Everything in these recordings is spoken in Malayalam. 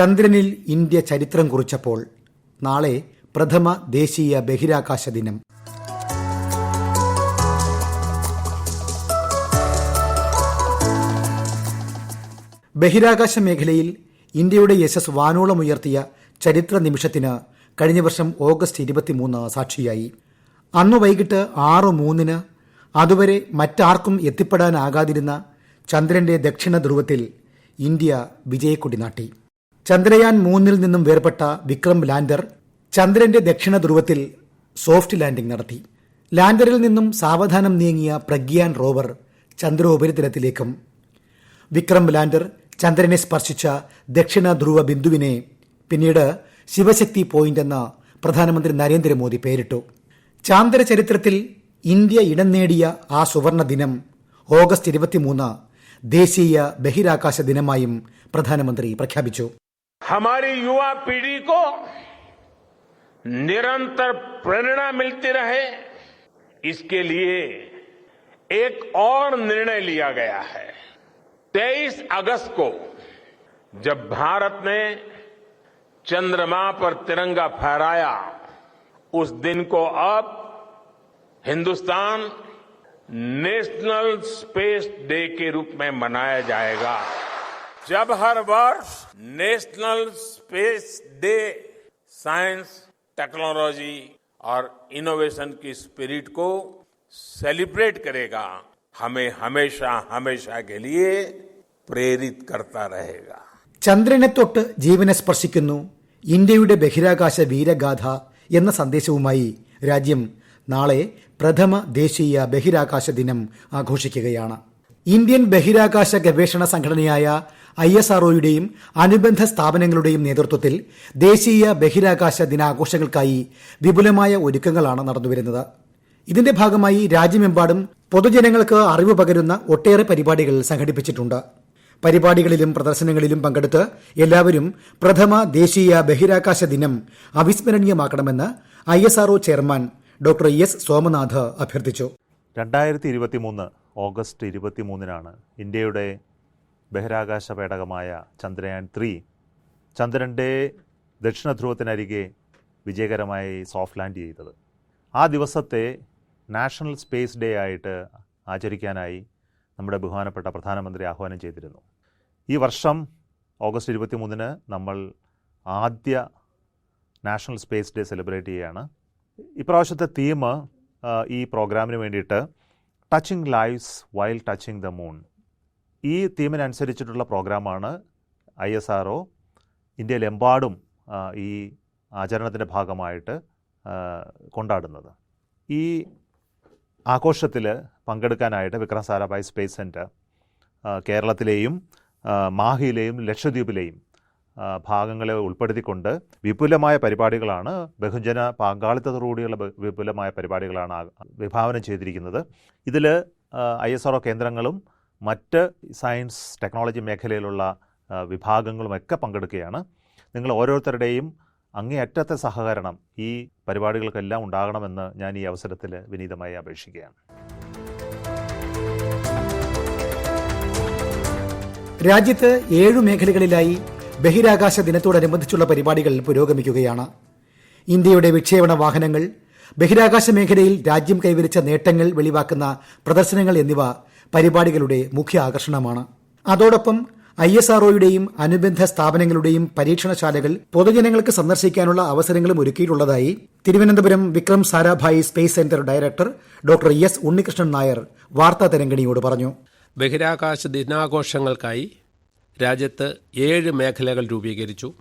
ചന്ദ്രനിൽ ഇന്ത്യ ചരിത്രം കുറിച്ചപ്പോൾ നാളെ പ്രഥമ ദേശീയ ബഹിരാകാശ ദിനം. ബഹിരാകാശ മേഖലയിൽ ഇന്ത്യയുടെ യശസ് വാനോളം ഉയർത്തിയ ചരിത്ര നിമിഷത്തിന് കഴിഞ്ഞ വർഷം ഓഗസ്റ്റ് ഇരുപത്തിമൂന്ന് സാക്ഷിയായി. അന്ന് വൈകിട്ട് ആറ് മൂന്നിന് അതുവരെ മറ്റാർക്കും എത്തിപ്പെടാനാകാതിരുന്ന ചന്ദ്രന്റെ ദക്ഷിണ ധ്രുവത്തിൽ ഇന്ത്യ വിജയക്കൊടി നാട്ടി. ചന്ദ്രയാൻ മൂന്നിൽ നിന്നും വേർപെട്ട വിക്രം ലാൻഡർ ചന്ദ്രന്റെ ദക്ഷിണ ധ്രുവത്തിൽ സോഫ്റ്റ് ലാൻഡിംഗ് നടത്തി. ലാൻഡറിൽ നിന്നും സാവധാനം നീങ്ങിയ പ്രഗ്യാൻ റോവർ ചന്ദ്രോപരിതലത്തിലേക്കും. വിക്രം ലാൻഡർ ചന്ദ്രനെ സ്പർശിച്ച ദക്ഷിണ ധ്രുവ ബിന്ദുവിനെ പിന്നീട് ശിവശക്തി പോയിന്റ് എന്ന പ്രധാനമന്ത്രി നരേന്ദ്രമോദി പേരിട്ടു. ചാന്ദ്ര ചരിത്രത്തിൽ ഇന്ത്യ ഇടം നേടിയ ആ സുവർണ ദിനം ഓഗസ്റ്റ് ഇരുപത്തിമൂന്ന് ദേശീയ ബഹിരാകാശ ദിനമായും പ്രധാനമന്ത്രി പ്രഖ്യാപിച്ചു. हमारी युवा पीढ़ी को निरंतर प्रेरणा मिलती रहे, इसके लिए एक और निर्णय लिया गया है। 23 अगस्त को जब भारत ने चंद्रमा पर तिरंगा फहराया, उस दिन को अब हिंदुस्तान नेशनल स्पेस डे के रूप में मनाया जाएगा। जब हर वर्ष national space day science technology और इनोवेशन की स्पिरिट को सेलिब्रेट करेगा हमें हमेशा हमेशा के लिए प्रेरित करता रहेगा ചന്ദ്രനെ തൊട്ട് ജീവനെ സ്പർശിക്കുന്നു ഇന്ത്യയുടെ ബഹിരാകാശ വീരഗാഥ എന്ന സന്ദേശവുമായി രാജ്യം നാളെ പ്രഥമ ദേശീയ ബഹിരാകാശ ദിനം ആഘോഷിക്കുകയാണ് ഇന്ത്യൻ ബഹിരാകാശ ഗവേഷണ സംഘടനയായ ഐ എസ് ആർഒയുടെയും അനുബന്ധ സ്ഥാപനങ്ങളുടെയും നേതൃത്വത്തിൽ ദേശീയ ബഹിരാകാശ ദിനാഘോഷങ്ങൾക്കായി വിപുലമായ ഒരുക്കങ്ങളാണ് നടന്നുവരുന്നത്. ഇതിന്റെ ഭാഗമായി രാജ്യമെമ്പാടും പൊതുജനങ്ങൾക്ക് അറിവ് പകരുന്ന ഒട്ടേറെ പരിപാടികൾ സംഘടിപ്പിച്ചിട്ടുണ്ട്. പരിപാടികളിലും പ്രദർശനങ്ങളിലും പങ്കെടുത്ത് എല്ലാവരും പ്രഥമ ദേശീയ ബഹിരാകാശ ദിനം അവിസ്മരണീയമാക്കണമെന്ന് I S RO chairman doctor S Somanath അഭ്യർത്ഥിച്ചു. രണ്ടായിരത്തി ഇരുപത്തി മൂന്ന് ഓഗസ്റ്റ് ഇരുപത്തി മൂന്നിനാണ് ഇന്ത്യയുടെ ബഹിരാകാശ പേടകമായ ചന്ദ്രയാൻ ത്രീ ചന്ദ്രന്റെ ദക്ഷിണ ധ്രുവത്തിനരികെ വിജയകരമായി സോഫ്റ്റ് ലാൻഡ് ചെയ്തത്. ആ ദിവസത്തെ നാഷണൽ സ്പേസ് ഡേ ആയിട്ട് ആചരിക്കാനായി നമ്മുടെ ബഹുമാനപ്പെട്ട പ്രധാനമന്ത്രി ആഹ്വാനം ചെയ്തിരുന്നു. ഈ വർഷം ഓഗസ്റ്റ് ഇരുപത്തി മൂന്നിന് നമ്മൾ ആദ്യ നാഷണൽ സ്പേസ് ഡേ സെലിബ്രേറ്റ് ചെയ്യുകയാണ്. ഇപ്രാവശ്യത്തെ തീം ഈ പ്രോഗ്രാമിന് വേണ്ടിയിട്ട് touching lives while touching the moon ഈ തീമിനനുസരിച്ചിട്ടുള്ള പ്രോഗ്രാമാണ് ഐ എസ് ആർ ഒ. ഇന്ത്യയിലെമ്പാടും ഈ ആചരണത്തിന്റെ ഭാഗമായിട്ട് കൊണ്ടാടുന്നത്. ഈ ആഘോഷത്തിൽ പങ്കെടുക്കാനായിട്ട് വിക്രം സാരാഭായ് സ്പേസ് സെന്റർ കേരളത്തിലെയും മാഹിയിലെയും ലക്ഷദ്വീപിലെയും ഭാഗങ്ങളെ ഉൾപ്പെടുത്തിക്കൊണ്ട് വിപുലമായ പരിപാടികളാണ് ബഹുജന പങ്കാളിത്തത്തോടുകൂടിയുള്ള വിപുലമായ പരിപാടികളാണ് വിഭാവനം ചെയ്തിരിക്കുന്നത്. ഇതിൽ ഐ എസ് ആർ കേന്ദ്രങ്ങളും മറ്റ് സയൻസ് ടെക്നോളജി മേഖലയിലുള്ള വിഭാഗങ്ങളുമൊക്കെ പങ്കെടുക്കുകയാണ്. നിങ്ങൾ ഓരോരുത്തരുടെയും അങ്ങേയറ്റത്തെ സഹകരണം ഈ പരിപാടികൾക്കെല്ലാം ഉണ്ടാകണമെന്ന് ഞാൻ ഈ അവസരത്തിൽ വിനീതമായി അപേക്ഷിക്കുകയാണ്. രാജ്യത്ത് ഏഴു മേഖലകളിലായി ബഹിരാകാശ ദിനത്തോടനുബന്ധിച്ചുള്ള പരിപാടികൾ പുരോഗമിക്കുകയാണ്. ഇന്ത്യയുടെ വിക്ഷേപണ വാഹനങ്ങൾ ബഹിരാകാശ മേഖലയിൽ രാജ്യം കൈവരിച്ച നേട്ടങ്ങൾ വെളിവാക്കുന്ന പ്രദർശനങ്ങൾ എന്നിവ പരിപാടികളുടെ മുഖ്യ ആകർഷണമാണ്. അതോടൊപ്പം ഐ എസ് ആർഒയുടെയും അനുബന്ധ സ്ഥാപനങ്ങളുടെയും പരീക്ഷണശാലകൾ പൊതുജനങ്ങൾക്ക് സന്ദർശിക്കാനുള്ള അവസരങ്ങളും ഒരുക്കിയിട്ടുള്ളതായി Thiruvananthapuram Vikram Sarabhai space centre director doctor S. Unnikrishnan Nair വാർത്താ തരംഗിണിയോട് പറഞ്ഞു. ബഹിരാകാശ ദിനാഘോഷങ്ങൾക്കായി രാജ്യത്ത് ഏഴ് മേഖലകൾ രൂപീകരിച്ചു.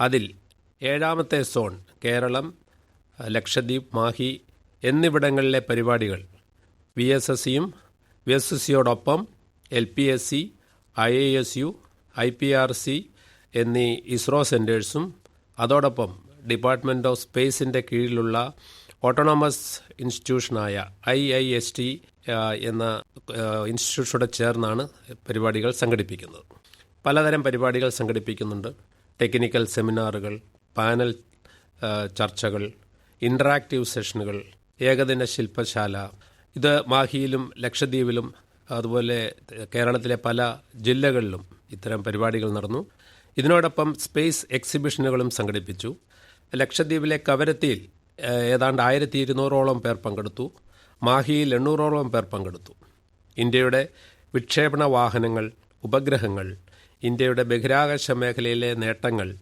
അതിൽ ഏഴാമത്തെ സോൺ കേരളം ലക്ഷദ്വീപ് മാഹി എന്നിവിടങ്ങളിലെ പരിപാടികൾ. വി എസ് എസ് സിയും V S S സിയോടൊപ്പം L P S C I I S U I P R C എന്നീ ഇസ്രോ സെന്റേഴ്സും അതോടൊപ്പം ഡിപ്പാർട്ട്മെന്റ് ഓഫ് സ്പേസിന്റെ കീഴിലുള്ള ഓട്ടോണോമസ് ഇൻസ്റ്റിറ്റ്യൂഷനായ ഐ ഐ എസ് ടി എന്ന ഇൻസ്റ്റിറ്റ്യൂഷനോട് ചേർന്നാണ് പരിപാടികൾ സംഘടിപ്പിക്കുന്നത്. പലതരം പരിപാടികൾ സംഘടിപ്പിക്കുന്നുണ്ട്. ടെക്നിക്കൽ സെമിനാറുകൾ പാനൽ ചർച്ചകൾ ഇന്ററാക്റ്റീവ് സെഷനുകൾ ഏകദിന ശില്പശാല ഇത് മാഹിയിലും ലക്ഷദ്വീപിലും അതുപോലെ കേരളത്തിലെ പല ജില്ലകളിലും ഇത്തരം പരിപാടികൾ നടന്നു. ഇതിനോടൊപ്പം സ്പേസ് എക്സിബിഷനുകളും സംഘടിപ്പിച്ചു. ലക്ഷദ്വീപിലെ കവരത്തിയിൽ ഏതാണ്ട് ആയിരത്തി ഇരുന്നൂറോളം പേർ പങ്കെടുത്തു. മാഹിയിൽ എണ്ണൂറോളം പേർ പങ്കെടുത്തു. ഇന്ത്യയുടെ വിക്ഷേപണ വാഹനങ്ങൾ ഉപഗ്രഹങ്ങൾ ഇന്ത്യയുടെ ബഹിരാകാശ മേഖലയിലെ നേട്ടങ്ങൾ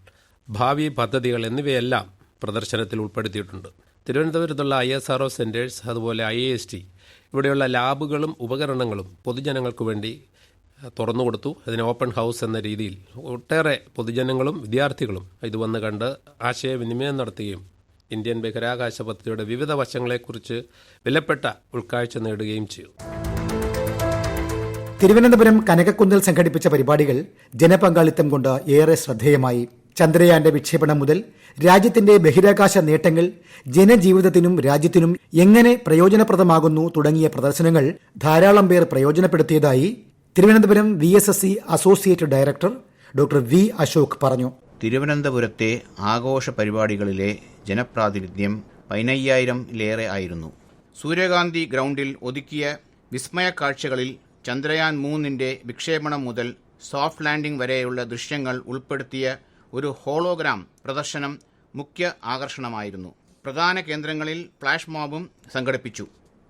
ഭാവി പദ്ധതികൾ എന്നിവയെല്ലാം പ്രദർശനത്തിൽ ഉൾപ്പെടുത്തിയിട്ടുണ്ട്. തിരുവനന്തപുരത്തുള്ള I S R O centres അതുപോലെ ഐ എ എസ് ടി ഇവിടെയുള്ള ലാബുകളും ഉപകരണങ്ങളും പൊതുജനങ്ങൾക്ക് വേണ്ടി തുറന്നു തുറന്നുകൊടുത്തു അതിന് ഓപ്പൺ ഹൗസ് എന്ന രീതിയിൽ ഒട്ടേറെ പൊതുജനങ്ങളും വിദ്യാർത്ഥികളും ഇത് വന്ന് കണ്ട് ആശയവിനിമയം നടത്തുകയും ഇന്ത്യൻ ബഹിരാകാശ പദ്ധതിയുടെ വിവിധ വശങ്ങളെക്കുറിച്ച് വിലപ്പെട്ട ഉൾക്കാഴ്ച നേടുകയും ചെയ്തു. തിരുവനന്തപുരം കനകക്കുന്നിൽ സംഘടിപ്പിച്ച പരിപാടികൾ ജനപങ്കാളിത്തം കൊണ്ട് ഏറെ ശ്രദ്ധേയമായി. ചന്ദ്രയാന്റെ വിക്ഷേപണം മുതൽ രാജ്യത്തിന്റെ ബഹിരാകാശ നേട്ടങ്ങൾ ജനജീവിതത്തിനും രാജ്യത്തിനും എങ്ങനെ പ്രയോജനപ്രദമാകുന്നു തുടങ്ങിയ പ്രദർശനങ്ങൾ ധാരാളം പേർ പ്രയോജനപ്പെടുത്തിയതായി Thiruvananthapuram V S S C associate director doctor V. Ashok പറഞ്ഞു. തിരുവനന്തപുരത്തെ ആഘോഷ പരിപാടികളിലെ ജനപ്രാതിനിധ്യം പതിനയ്യായിരത്തിലേറെ ആയിരുന്നു. സൂര്യകാന്തി ഗ്രൗണ്ടിൽ ഒതുക്കിയ വിസ്മയ കാഴ്ചകളിൽ ചന്ദ്രയാൻ മൂന്നിന്റെ വിക്ഷേപണം മുതൽ സോഫ്റ്റ് ലാൻഡിംഗ് വരെയുള്ള ദൃശ്യങ്ങൾ ഉൾപ്പെടുത്തിയ ഒരു ഹോളോഗ്രാം പ്രദർശനം മുഖ്യ ആകർഷണമായിരുന്നു. പ്രധാന കേന്ദ്രങ്ങളിൽ ഫ്ലാഷ് മോബും സംഘടിപ്പിച്ചു.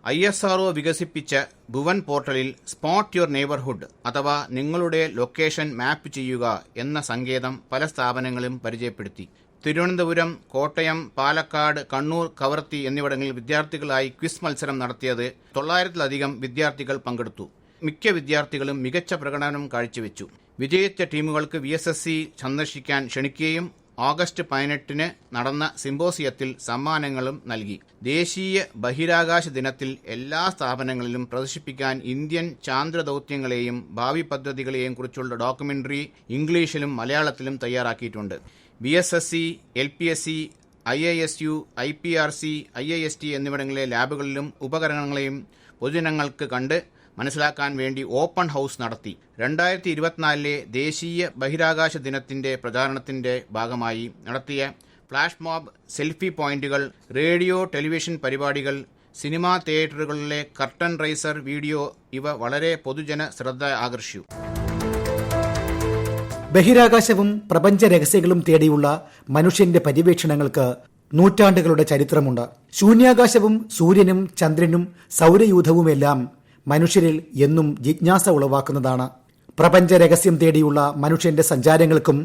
ഐ എസ് ആർ വികസിപ്പിച്ച ഭുവൻ പോർട്ടലിൽ സ്പോട്ട് യുവർ നെയ്ബർഹുഡ് അഥവാ നിങ്ങളുടെ ലൊക്കേഷൻ മാപ്പ് ചെയ്യുക എന്ന സങ്കേതം പല സ്ഥാപനങ്ങളും പരിചയപ്പെടുത്തി. തിരുവനന്തപുരം കോട്ടയം പാലക്കാട് കണ്ണൂർ കവർത്തി എന്നിവിടങ്ങളിൽ വിദ്യാർത്ഥികളായി ക്വിസ് മത്സരം നടത്തിയത് തൊള്ളായിരത്തിലധികം വിദ്യാർത്ഥികൾ പങ്കെടുത്തു. മിക്ക വിദ്യാർത്ഥികളും മികച്ച പ്രകടനം കാഴ്ചവെച്ചു. വിജയിച്ച ടീമുകൾക്ക് വി എസ് എസ് സി സന്ദർശിക്കാൻ ക്ഷണിക്കുകയും ഓഗസ്റ്റ് പതിനെട്ടിന് നടന്ന സിംബോസിയത്തിൽ സമ്മാനങ്ങളും നൽകി. ദേശീയ ബഹിരാകാശ ദിനത്തിൽ എല്ലാ സ്ഥാപനങ്ങളിലും പ്രദർശിപ്പിക്കാൻ ഇന്ത്യൻ ചാന്ദ്ര ദൗത്യങ്ങളെയും ഭാവി പദ്ധതികളെയും കുറിച്ചുള്ള ഡോക്യുമെന്ററി ഇംഗ്ലീഷിലും മലയാളത്തിലും തയ്യാറാക്കിയിട്ടുണ്ട്. B S S C L P S C I I S U I P R C I I S T എന്നിവിടങ്ങളിലെ ലാബുകളിലും ഉപകരണങ്ങളെയും പൊതുജനങ്ങൾക്ക് കണ്ട് മനസ്സിലാക്കാൻ വേണ്ടി ഓപ്പൺ ഹൗസ് നടത്തി. രണ്ടായിരത്തി ഇരുപത്തിനാലിലെ ദേശീയ ബഹിരാകാശ ദിനത്തിന്റെ പ്രചാരണത്തിന്റെ ഭാഗമായി നടത്തിയ ഫ്ലാഷ് മോബ് സെൽഫി പോയിന്റുകൾ റേഡിയോ ടെലിവിഷൻ പരിപാടികൾ സിനിമാ തിയേറ്ററുകളിലെ കർട്ടൻ റൈസർ വീഡിയോ ഇവ വളരെ പൊതുജന ശ്രദ്ധ ആകർഷിച്ചു. ബഹിരാകാശവും പ്രപഞ്ച രഹസ്യങ്ങളും തേടിയുള്ള മനുഷ്യന്റെ പര്യവേക്ഷണങ്ങൾക്ക് നൂറ്റാണ്ടുകളുടെ ചരിത്രമുണ്ട്. ശൂന്യാകാശവും സൂര്യനും ചന്ദ്രനും സൗരയൂഥവുമെല്ലാം മനുഷ്യരിൽ എന്നും ജിജ്ഞാസ ഉളവാക്കുന്നതാണ്. പ്രപഞ്ച രഹസ്യം തേടിയുള്ള മനുഷ്യന്റെ സഞ്ചാരങ്ങൾക്കും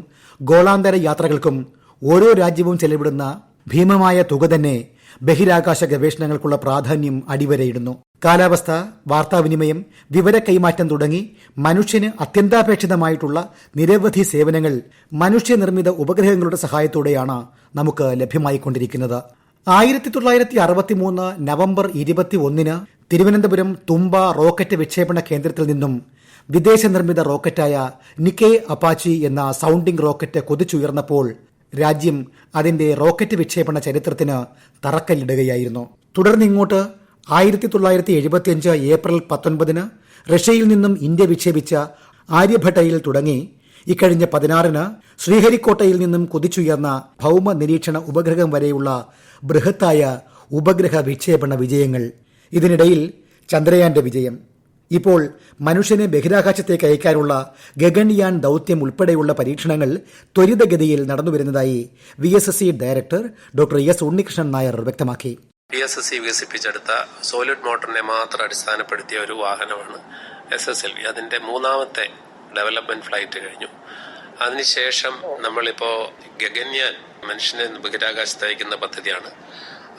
ഗോളാന്തര യാത്രകൾക്കും ഓരോ രാജ്യവും ചെലവിടുന്ന ഭീമമായ തുക തന്നെ ബഹിരാകാശ ഗവേഷണങ്ങൾക്കുള്ള പ്രാധാന്യം അടിവരയിടുന്നു. കാലാവസ്ഥ വാർത്താവിനിമയം വിവര കൈമാറ്റം തുടങ്ങി മനുഷ്യന് അത്യന്താപേക്ഷിതമായിട്ടുള്ള നിരവധി സേവനങ്ങൾ മനുഷ്യനിർമ്മിത ഉപഗ്രഹങ്ങളുടെ സഹായത്തോടെയാണ് നമുക്ക് ലഭ്യമായിക്കൊണ്ടിരിക്കുന്നത്. ആയിരത്തി തൊള്ളായിരത്തി അറുപത്തിമൂന്ന് നവംബർ ഇരുപത്തി ഒന്നിന് തിരുവനന്തപുരം തുമ്പ റോക്കറ്റ് വിക്ഷേപണ കേന്ദ്രത്തിൽ നിന്നും വിദേശ നിർമ്മിത റോക്കറ്റായ നിക്കേ അപ്പാച്ചി എന്ന സൗണ്ടിംഗ് റോക്കറ്റ് കൊതിച്ചുയർന്നപ്പോൾ രാജ്യം അതിന്റെ റോക്കറ്റ് വിക്ഷേപണ ചരിത്രത്തിന് തറക്കല്ലിടുകയായിരുന്നു. തുടർന്ന് ഇങ്ങോട്ട് ആയിരത്തി തൊള്ളായിരത്തി എഴുപത്തിയഞ്ച് ഏപ്രിൽ പത്തൊൻപതിന് റഷ്യയിൽ നിന്നും ഇന്ത്യ വിക്ഷേപിച്ച ആര്യഭട്ടയിൽ തുടങ്ങി. ഇക്കഴിഞ്ഞ പതിനാറിന് ശ്രീഹരിക്കോട്ടയിൽ നിന്നും കൊതിച്ചുയർന്ന ഭൗമ നിരീക്ഷണ ഉപഗ്രഹം വരെയുള്ള ബൃഹത്തായ ഉപഗ്രഹ വിക്ഷേപണ വിജയങ്ങൾ ഇതിനിടയിൽ ചന്ദ്രയാന്റെ വിജയം. ഇപ്പോൾ മനുഷ്യനെ ബഹിരാകാശത്തേക്ക് അയക്കാനുള്ള ഗഗൻയാൻ ദൌത്യം ഉൾപ്പെടെയുള്ള പരീക്ഷണങ്ങൾ ത്വരിതഗതിയിൽ നടന്നുവരുന്നതായി V S S C director doctor S. Unnikrishnan Nair വ്യക്തമാക്കി. പി എസ് എസ് സി വികസിപ്പിച്ചെടുത്ത സോളിഡ് മോട്ടറിനെ മാത്രം അടിസ്ഥാനപ്പെടുത്തിയ ഒരു വാഹനമാണ് എസ് എസ് എൽ വി. അതിന്റെ മൂന്നാമത്തെ ഡെവലപ്മെന്റ് ഫ്ലൈറ്റ് കഴിഞ്ഞു. അതിനുശേഷം നമ്മളിപ്പോ ഗഗന്യാൻ മനുഷ്യനെ ബഹിരാകാശത്ത് അയക്കുന്ന പദ്ധതിയാണ്.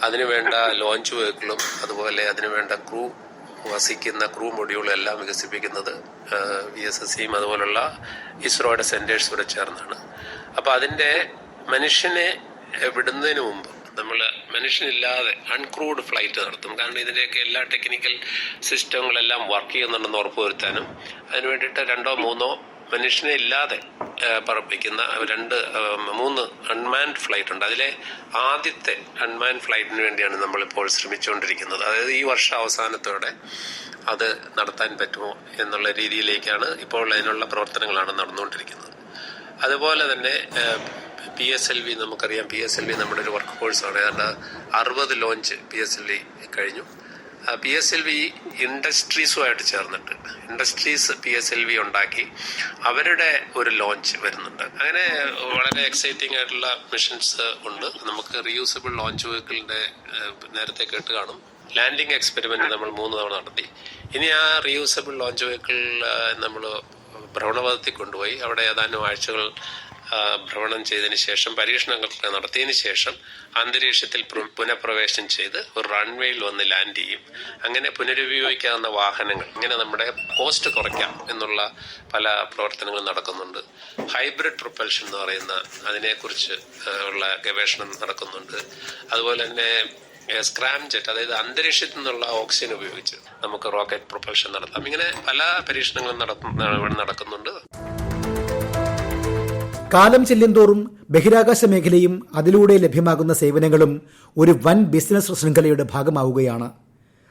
അതിനുവേണ്ട ലോഞ്ച് വെഹിക്കിളും അതുപോലെ അതിനുവേണ്ട ക്രൂ വസിക്കുന്ന ക്രൂ മൊഡ്യൂളും എല്ലാം വികസിപ്പിക്കുന്നത് വി എസ് എസ് സിയും അതുപോലുള്ള ഇസ്രോയുടെ സെന്റേഴ്സ് വരെ ചേർന്നാണ്. അപ്പൊ അതിന്റെ മനുഷ്യനെ വിടുന്നതിന് മുമ്പ് നമ്മൾ മനുഷ്യനില്ലാതെ അൺക്രൂഡ് ഫ്ലൈറ്റ് നടത്തും. കാരണം ഇതിന്റെയൊക്കെ എല്ലാ ടെക്നിക്കൽ സിസ്റ്റങ്ങളെല്ലാം വർക്ക് ചെയ്യുന്നുണ്ടെന്ന് ഉറപ്പുവരുത്താനും അതിന് വേണ്ടിയിട്ട് രണ്ടോ മൂന്നോ മനുഷ്യനെ ഇല്ലാതെ പറപ്പിക്കുന്ന രണ്ട് മൂന്ന് അൺമാൻഡ് ഫ്ലൈറ്റ് ഉണ്ട്. അതിലെ ആദ്യത്തെ അൺമാൻഡ് ഫ്ലൈറ്റിന് വേണ്ടിയാണ് നമ്മളിപ്പോൾ ശ്രമിച്ചുകൊണ്ടിരിക്കുന്നത്. അതായത് ഈ വർഷം അവസാനത്തോടെ അത് നടത്താൻ പറ്റുമോ എന്നുള്ള രീതിയിലേക്കാണ് ഇപ്പോൾ അതിനുള്ള പ്രവർത്തനങ്ങളാണ് നടന്നുകൊണ്ടിരിക്കുന്നത്. അതുപോലെ തന്നെ പി എസ് എൽ വി നമുക്കറിയാം. പി എസ് എൽ വി നമ്മുടെ ഒരു വർക്ക് ഫോഴ്സാണ് ഏതാണ്ട് അറുപത് launch P S L V കഴിഞ്ഞു. പി എസ് എൽ വി ഇൻഡസ്ട്രീസുമായിട്ട് ചേർന്നിട്ട് industries P S L V ഉണ്ടാക്കി അവരുടെ ഒരു ലോഞ്ച് വരുന്നുണ്ട്. അങ്ങനെ വളരെ എക്സൈറ്റിംഗ് ആയിട്ടുള്ള മിഷൻസ് ഉണ്ട്. നമുക്ക് റീയൂസബിൾ ലോഞ്ച് വെഹിക്കിളിന്റെ നേരത്തെ കേട്ട് കാണും. ലാൻഡിംഗ് എക്സ്പെരിമെന്റ് നമ്മൾ മൂന്ന് തവണ നടത്തി. ഇനി ആ റീയൂസബിൾ ലോഞ്ച് വെഹിക്കിൾ നമ്മൾ ഭ്രമണപഥത്തിൽ കൊണ്ടുപോയി. അവിടെ ഏതാനും ആഴ്ചകൾ ഭ്രമണം ചെയ്തതിന് ശേഷം പരീക്ഷണങ്ങൾ നടത്തിയതിന് ശേഷം അന്തരീക്ഷത്തിൽ പുനഃപ്രവേശം ചെയ്ത് ഒരു റൺവേയിൽ വന്ന് ലാൻഡ് ചെയ്യും. അങ്ങനെ പുനരുപയോഗിക്കാവുന്ന വാഹനങ്ങൾ ഇങ്ങനെ നമ്മുടെ കോസ്റ്റ് കുറയ്ക്കാം എന്നുള്ള പല പ്രവർത്തനങ്ങളും നടക്കുന്നുണ്ട്. ഹൈബ്രിഡ് പ്രൊപ്പൽഷൻ എന്ന് പറയുന്ന അതിനെക്കുറിച്ച് ഉള്ള ഗവേഷണം നടക്കുന്നുണ്ട്. അതുപോലെ തന്നെ സ്ക്രാം ജെറ്റ് അതായത് അന്തരീക്ഷത്തിൽ നിന്നുള്ള ഓക്സിജൻ ഉപയോഗിച്ച് നമുക്ക് റോക്കറ്റ് പ്രൊപ്പൽഷൻ നടത്താം. ഇങ്ങനെ പല പരീക്ഷണങ്ങളും നടക്കുന്നുണ്ട്. കാലം ചെല്ലുന്തോറും ബഹിരാകാശ മേഖലയും അതിലൂടെ ലഭ്യമാകുന്ന സേവനങ്ങളും ഒരു വൻ ബിസിനസ് ശൃംഖലയുടെ ഭാഗമാവുകയാണ്.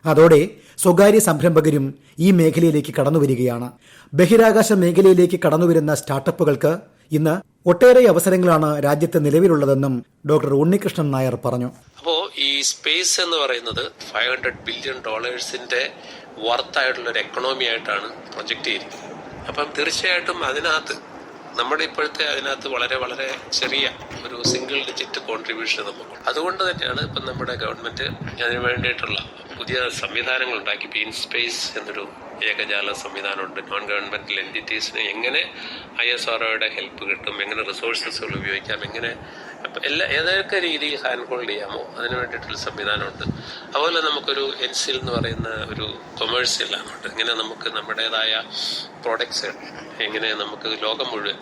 അതോടെ സ്വകാര്യ സംരംഭകരും ഈ മേഖലയിലേക്ക് കടന്നുവരികയാണ്. ബഹിരാകാശ മേഖലയിലേക്ക് കടന്നുവരുന്ന സ്റ്റാർട്ടപ്പുകൾക്ക് ഇന്ന് ഒട്ടേറെ അവസരങ്ങളാണ് രാജ്യത്ത് നിലവിലുള്ളതെന്നും ഡോക്ടർ ഉണ്ണികൃഷ്ണൻ നായർ പറഞ്ഞു. അപ്പോ ഈ സ്പേസ് എന്ന് പറയുന്നത് ഫൈവ് ഹൺഡ്രഡ് ബില്യൺ ഡോളേഴ്സിന്റെ വർത്തായിട്ടുള്ള ഒരു എക്കണോമി ആയിട്ടാണ് പ്രൊജക്ട് ചെയ്തിരിക്കുന്നത്. അപ്പം തീർച്ചയായിട്ടും അതിനകത്ത് നമ്മുടെ ഇപ്പോഴത്തെ അതിനകത്ത് വളരെ വളരെ ചെറിയ ഒരു സിംഗിൾ ഡിജിറ്റ് കോൺട്രിബ്യൂഷൻ നമുക്ക് അതുകൊണ്ട് തന്നെയാണ് ഇപ്പം നമ്മുടെ ഗവൺമെന്റ് അതിന് വേണ്ടിയിട്ടുള്ള പുതിയ സംവിധാനങ്ങൾ ഉണ്ടാക്കി ഇപ്പം ഇൻസ്പേസ് എന്നൊരു ഏകജാല സംവിധാനമുണ്ട്. നോൺ ഗവൺമെന്റൽ എന്റിറ്റീസിന് എങ്ങനെ ഐ എസ് ആർഒയുടെ ഹെൽപ്പ് കിട്ടും? എങ്ങനെ റിസോഴ്സസുകൾ ഉപയോഗിക്കാം? എങ്ങനെ എല്ലാ ഏതൊക്കെ രീതിയിൽ ഹാൻഡ് ഹോൾഡ് ചെയ്യാമോ? അതിന് വേണ്ടിയിട്ടുള്ള സംവിധാനമുണ്ട്. അതുപോലെ നമുക്കൊരു എൻസിൽ എന്ന് പറയുന്ന ഒരു കൊമേഴ്സ്യൽ ആണുണ്ട് ഇങ്ങനെ നമുക്ക് നമ്മുടേതായ പ്രോഡക്ട്സ് എങ്ങനെ നമുക്ക് ലോകം മുഴുവൻ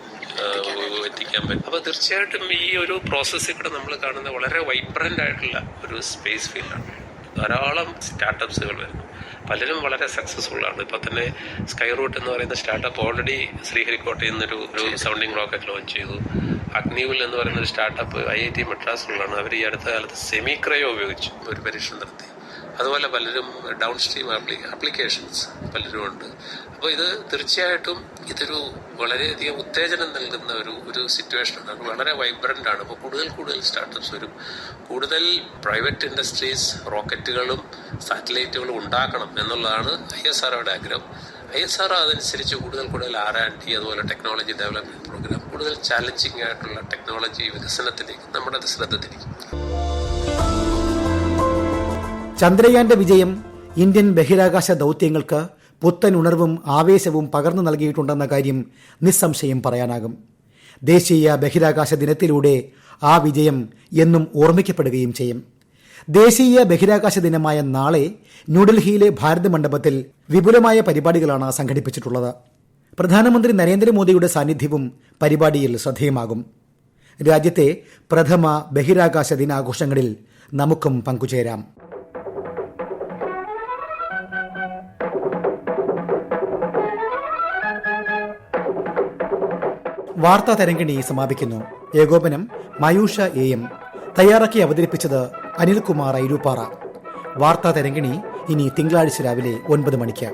എത്തിക്കാൻ പറ്റും. അപ്പൊ തീർച്ചയായിട്ടും ഈ ഒരു പ്രോസസ്സിൽ കൂടെ നമ്മൾ കാണുന്ന വളരെ വൈബ്രന്റ് ആയിട്ടുള്ള ഒരു സ്പേസ് ഫീൽഡാണ് ധാരാളം സ്റ്റാർട്ടപ്സുകൾ വരുന്നു. പലരും വളരെ സക്സസ്ഫുൾ ആണ്. ഇപ്പൊ തന്നെ സ്കൈ റൂട്ട് എന്ന് പറയുന്ന സ്റ്റാർട്ടപ്പ് ഓൾറെഡി ശ്രീഹരിക്കോട്ടയിൽ നിന്നൊരു ഒരു സൗണ്ടിങ് റോക്കറ്റ് ലോഞ്ച് ചെയ്തു. അഗ്നിവിൽ എന്ന് പറയുന്ന ഒരു സ്റ്റാർട്ടപ്പ് ഐ ഐ ടി മദ്രാസിലുള്ളതാണ് അവർ ഈ അടുത്ത കാലത്ത് സെമി ക്രയോ ഉപയോഗിച്ചു. ഒരു പരീക്ഷണം നടത്തി. അതുപോലെ പലരും ഡൗൺ സ്ട്രീം ആപ്ലിക്കേഷൻസ് പലരും ഉണ്ട്. അപ്പോൾ ഇത് തീർച്ചയായിട്ടും ഇതൊരു വളരെയധികം ഉത്തേജനം നൽകുന്ന ഒരു ഒരു സിറ്റുവേഷനാണ് വളരെ വൈബ്രന്റ് ആണ്. അപ്പോൾ കൂടുതൽ കൂടുതൽ സ്റ്റാർട്ടപ്സ് വരും. കൂടുതൽ പ്രൈവറ്റ് ഇൻഡസ്ട്രീസ് റോക്കറ്റുകളും സാറ്റലൈറ്റുകളും ഉണ്ടാക്കണം എന്നുള്ളതാണ് ഐ എസ് ആർഒയുടെ ആഗ്രഹം. ഐ എസ് ആർ അതനുസരിച്ച് കൂടുതൽ കൂടുതൽ ആർ ആൻഡ് ടി അതുപോലെ ടെക്നോളജി ഡെവലപ്മെന്റ് പ്രോഗ്രാം കൂടുതൽ ചാലഞ്ചിങ് ആയിട്ടുള്ള ടെക്നോളജി വികസനത്തിലേക്ക് നമ്മുടെ ശ്രദ്ധ തിരിക്കും. ചന്ദ്രയാന്റെ വിജയം ഇന്ത്യൻ ബഹിരാകാശ ദൗത്യങ്ങൾക്ക് പുത്തൻ ഉണർവും ആവേശവും പകർന്നു നൽകിയിട്ടുണ്ടെന്ന കാര്യം നിസ്സംശയം പറയാനാകും. ദേശീയ ബഹിരാകാശ ദിനത്തിലൂടെ ആ വിജയം എന്നും ഓർമ്മിക്കപ്പെടുകയും ചെയ്യും. ദേശീയ ബഹിരാകാശ ദിനമായ നാളെ ന്യൂഡൽഹിയിലെ ഭാരത് മണ്ഡപത്തിൽ വിപുലമായ പരിപാടികളാണ് സംഘടിപ്പിച്ചിട്ടുള്ളത്. പ്രധാനമന്ത്രി നരേന്ദ്രമോദിയുടെ സാന്നിധ്യവും പരിപാടിയിൽ ശ്രദ്ധേയമാകും. രാജ്യത്തെ പ്രഥമ ബഹിരാകാശ ദിനാഘോഷങ്ങളിൽ നമുക്കും പങ്കുചേരാം. വാർത്താ തരംഗിണി സമാപിക്കുന്നു. ഏകോപനം മയൂഷ എ എം. തയ്യാറാക്കി അവതരിപ്പിച്ചത് അനിൽകുമാർ ഐരൂപ്പാറ വാർത്താ തരംഗിണി ഇനി തിങ്കളാഴ്ച രാവിലെ ഒൻപത് മണിക്ക്.